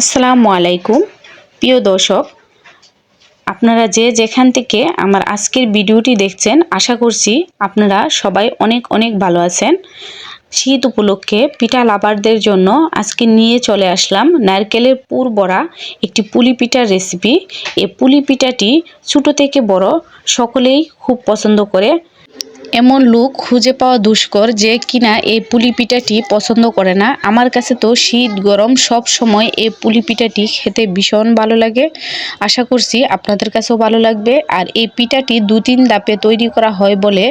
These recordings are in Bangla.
আসসালামু আলাইকুম। প্রিয় দর্শক, আপনারা যে যেখান থেকে আমার আজকের ভিডিওটি দেখছেন, আশা করছি আপনারা সবাই অনেক অনেক ভালো আছেন। শীত উপলক্ষে পিঠা লাভারদের জন্য আজকে নিয়ে চলে আসলাম নারকেলের পুর বড়া, একটি পুলি পিঠার রেসিপি এই পুলি পিঠাটি ছোটো থেকে বড়, সকলেই খুব পছন্দ করে এমন লোক খুঁজে পাওয়া দুষ্কর যে কিনা এই পুলি পিঠাটি পছন্দ করে না। আমার কাছে তো শীত, গরম সব সময় এই পুলি পিঠাটি খেতে ভীষণ ভালো লাগে। আশা করছি আপনাদের কাছেও ভালো লাগবে। আর এই পিঠাটি দু তিন দাপে তৈরি করা হয় বলে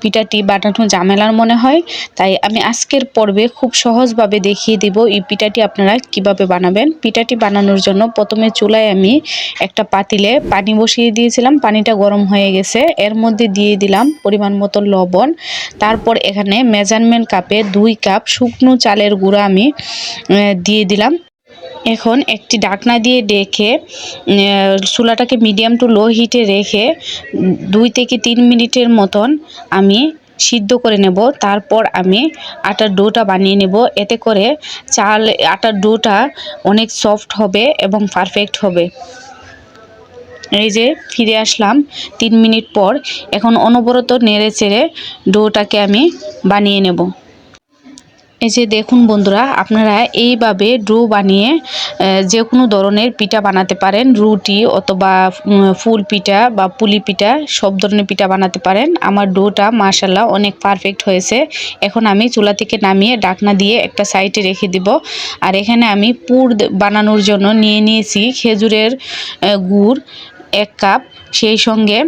পিঠাটি বানানো ঝামেলার মনে হয়। তাই আমি আজকের পর্বে খুব সহজভাবে দেখিয়ে দেব এই পিঠাটি আপনারা কীভাবে বানাবেন। পিঠাটি বানানোর জন্য প্রথমে চুলায় আমি একটা পাতিলে পানি বসিয়ে দিয়েছিলাম। পানিটা গরম হয়ে গেছে। এর মধ্যে দিয়ে দিলাম পরিমাণ মতো লবণ, তারপর এখানে মেজারমেন্ট কাপে দুই কাপ শুকনো চালের গুঁড়া আমি দিয়ে দিলাম। এখন একটি ডাকনা দিয়ে ডেকে চুলাটাকে মিডিয়াম টু লো হিটে রেখে, দুই থেকে তিন মিনিটের মতন আমি সিদ্ধ করে নেব। তারপর আমি আটার ডোটা বানিয়ে নেব। এতে করে চাল, আটার ডোটা অনেক সফট হবে এবং পারফেক্ট হবে। এই যে ফিরে আসলাম তিন মিনিট পর, এখন অনবরত নেড়ে চেড়ে ডোটাকে আমি বানিয়ে নেব। এই যে দেখুন বন্ধুরা, আপনারা এইভাবে ডো বানিয়ে যে কোনো ধরনের পিঠা বানাতে পারেন, রুটি অথবা ফুল পিঠা বা পুলি পিঠা, সব ধরনের পিঠা বানাতে পারেন। আমার ডোটা মাশাল্লাহ অনেক পারফেক্ট হয়েছে। এখন আমি চুলা থেকে নামিয়ে ডাকনা দিয়ে একটা সাইডে রেখে দিব। আর এখানে আমি পুর বানানোর জন্য নিয়ে নিয়েছি খেজুরের গুড়। এক কাপ, সেই সঙ্গে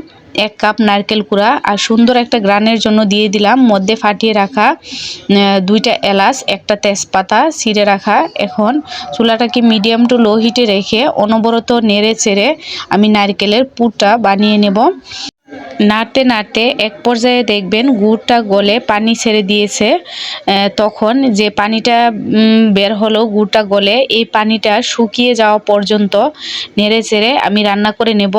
এক কাপ নারকেল কুড়া আর সুন্দর একটা গ্রানের জন্য দিয়ে দিলাম। মধ্যে ফাটিয়ে রাখা দুইটা এলাচ, একটা তেজপাতা ছিঁড়ে রাখা। এখন চুলাটাকে মিডিয়াম টু লো হিটে রেখে অনবরত নেড়ে চেড়ে আমি নারকেলের পুরটা বানিয়ে নেব। নাড়তে নাড়তে এক পর্যায়ে দেখবেন গুড়টা গলে পানি ছেড়ে দিয়েছে। তখন যে পানিটা বের হলো, গুড়টা গলে এই পানিটা শুকিয়ে যাওয়া পর্যন্ত নেড়ে চেড়ে আমি রান্না করে নেব।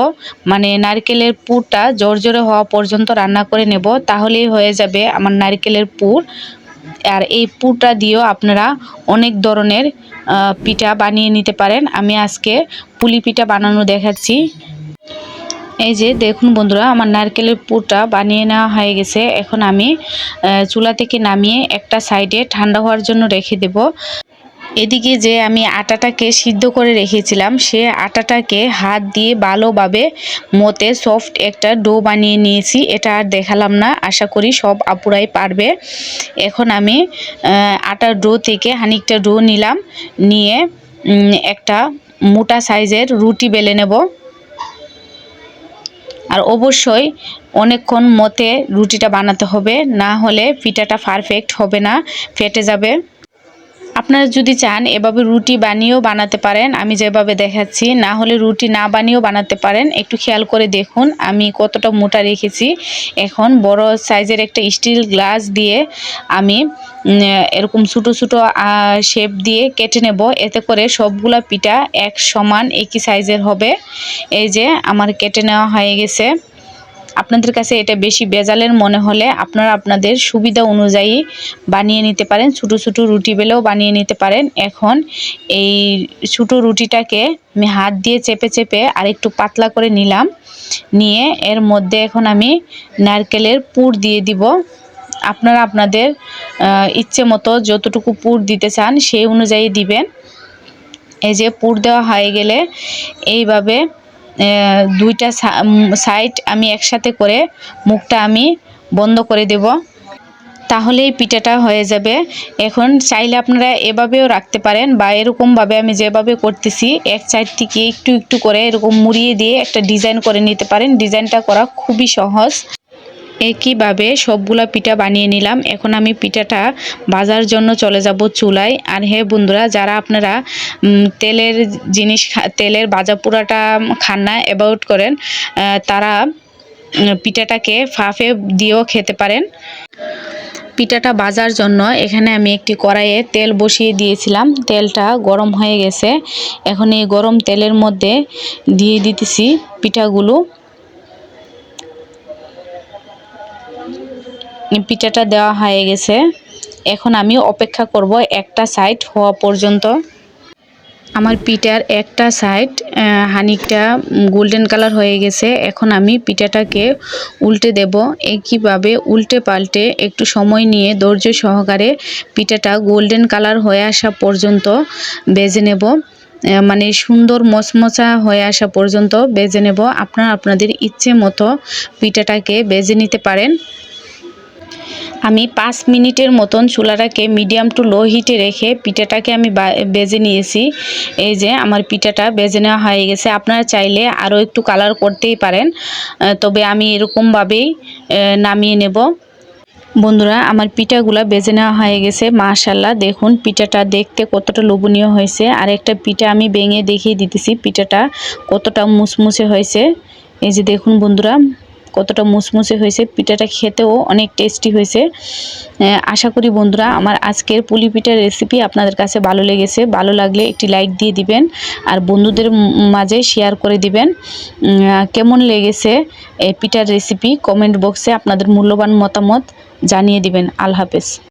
মানে নারকেলের পুরটা জোর জোরে হওয়া পর্যন্ত রান্না করে নেব। তাহলেই হয়ে যাবে আমার নারকেলের পুর। আর এই পুরটা দিয়েও আপনারা অনেক ধরনের পিঠা বানিয়ে নিতে পারেন। আমি আজকে পুলি পিঠা বানানো দেখাচ্ছি। এই যে দেখুন বন্ধুরা, আমার নারকেলের পুরটা বানিয়ে নেওয়া হয়ে গেছে। এখন আমি চুলা থেকে নামিয়ে একটা সাইডে ঠান্ডা হওয়ার জন্য রেখে দেব। এদিকে যে আমি আটাটাকে সিদ্ধ করে রেখেছিলাম, সে আটাটাকে হাত দিয়ে ভালোভাবে মতে সফট একটা ডো বানিয়ে নিয়েছি। এটা আর দেখালাম না, আশা করি সব আপুরাই পারবে। এখন আমি আটার ডো থেকে হানিকটা ডো নিলাম, নিয়ে একটা মোটা সাইজের রুটি বেলে নেব। আর অবশ্যই অনেকক্ষণ মতে রুটিটা বানাতে হবে, না হলে পিঠাটা পারফেক্ট হবে না, ফেটে যাবে। আপনারা যদি চান এভাবে রুটি বানিয়েও বানাতে পারেন, আমি যেভাবে দেখাচ্ছি, না হলে রুটি না বানিয়েও বানাতে পারেন, একটু খেয়াল করে দেখুন, আমি কতটা মোটা রেখেছি। এখন বড় সাইজের একটা স্টিল গ্লাস দিয়ে আমি এরকম ছোটো ছোটো শেপ দিয়ে কেটে নেব, এতে করে সবগুলা পিঠা এক সমান একই সাইজের হবে। এই যে আমার কেটে নেওয়া হয়ে গেছে। আপনাদের কাছে এটা বেশি বেজালের মনে হলে আপনারা আপনাদের সুবিধা অনুযায়ী বানিয়ে নিতে পারেন। ছোটো ছোটো রুটি বেলেও বানিয়ে নিতে পারেন। এখন এই ছোটো রুটিটাকে আমি হাত দিয়ে চেপে চেপে আর একটু পাতলা করে নিলাম। নিয়ে এর মধ্যে এখন আমি নারকেলের পুর দিয়ে দিব। আপনারা আপনাদের ইচ্ছে মতো যতটুকু পুর দিতে চান সেই অনুযায়ী দিবেন। এই যে পুর দেওয়া হয়ে গেলে এইভাবে দুইটা সাইড আমি একসাথে করে মুখটা আমি বন্ধ করে দেব। তাহলেই পিঠাটা হয়ে যাবে। এখন চাইলে আপনারা এভাবেও রাখতে পারেন বা এরকমভাবে আমি যেভাবে করতেছি, এক সাইড থেকে একটু একটু করে এরকম মুড়িয়ে দিয়ে একটা ডিজাইন করে নিতে পারেন। ডিজাইনটা করা খুবই সহজ। একইভাবে সবগুলা পিঠা বানিয়ে নিলাম। এখন আমি পিঠাটা বাজার জন্য চলে যাব চুলায়। আর হে বন্ধুরা, যারা আপনারা তেলের জিনিস তেলের বাজা পোড়াটা খান না, অ্যাভয়েড করেন তারা পিঠাটাকে ফাফে দিয়েও খেতে পারেন। পিঠাটা বাজার জন্য এখানে আমি একটি কড়াইয়ে তেল বসিয়ে দিয়েছিলাম। তেলটা গরম হয়ে গেছে। এখন এই গরম তেলের মধ্যে দিয়ে দিতেছি পিঠাগুলো। পিঠাটা দেওয়া হয়ে গেছে। এখন আমি অপেক্ষা করব একটা সাইড হওয়া পর্যন্ত। আমার পিঠার একটা সাইড হানিকটা গোল্ডেন কালার হয়ে গেছে। এখন আমি পিঠাটাকে উল্টে দেব। একইভাবে উল্টে পাল্টে একটু সময় নিয়ে ধৈর্য সহকারে পিঠাটা গোল্ডেন কালার হয়ে আসা পর্যন্ত বেজে নেব। মানে সুন্দর মচমচা হয়ে আসা পর্যন্ত বেজে নেব। আপনারা, আপনাদের ইচ্ছে মতো পিঠাটাকে বেজে নিতে পারেন। আমি পাঁচ মিনিটের মতন চুলাটাকে মিডিয়াম টু লো হিটে রেখে পিঠাটাকে আমি বেজে নিয়েছি। এই যে আমার পিঠাটা বেজে নেওয়া হয়ে গেছে। আপনারা চাইলে আরও একটু কালার করতেই পারেন। তবে আমি এরকমভাবেই নামিয়ে নেব। বন্ধুরা, আমার পিঠাগুলা বেজে নেওয়া হয়ে গেছে। মাশাল্লাহ দেখুন পিঠাটা দেখতে কতটা লোভনীয় হয়েছে। আর একটা পিঠা আমি ভেঙে দেখিয়ে দিতেছি। পিঠাটা কতটা মুসমুসে হয়েছে। এই যে দেখুন বন্ধুরা কতটা মুসমুসে হয়েছে, পিঠাটা খেতেও অনেক টেস্টি হয়েছে। আশা করি বন্ধুরা আমার আজকের পুলি পিঠার রেসিপি আপনাদের কাছে ভালো লেগেছে। ভালো লাগলে একটি লাইক দিয়ে দিবেন আর বন্ধুদের মাঝে শেয়ার করে দিবেন। কেমন লেগেছে পিঠার রেসিপি কমেন্ট বক্সে আপনাদের মূল্যবান মতামত জানিয়ে দিবেন। আল্লাহ হাফেজ।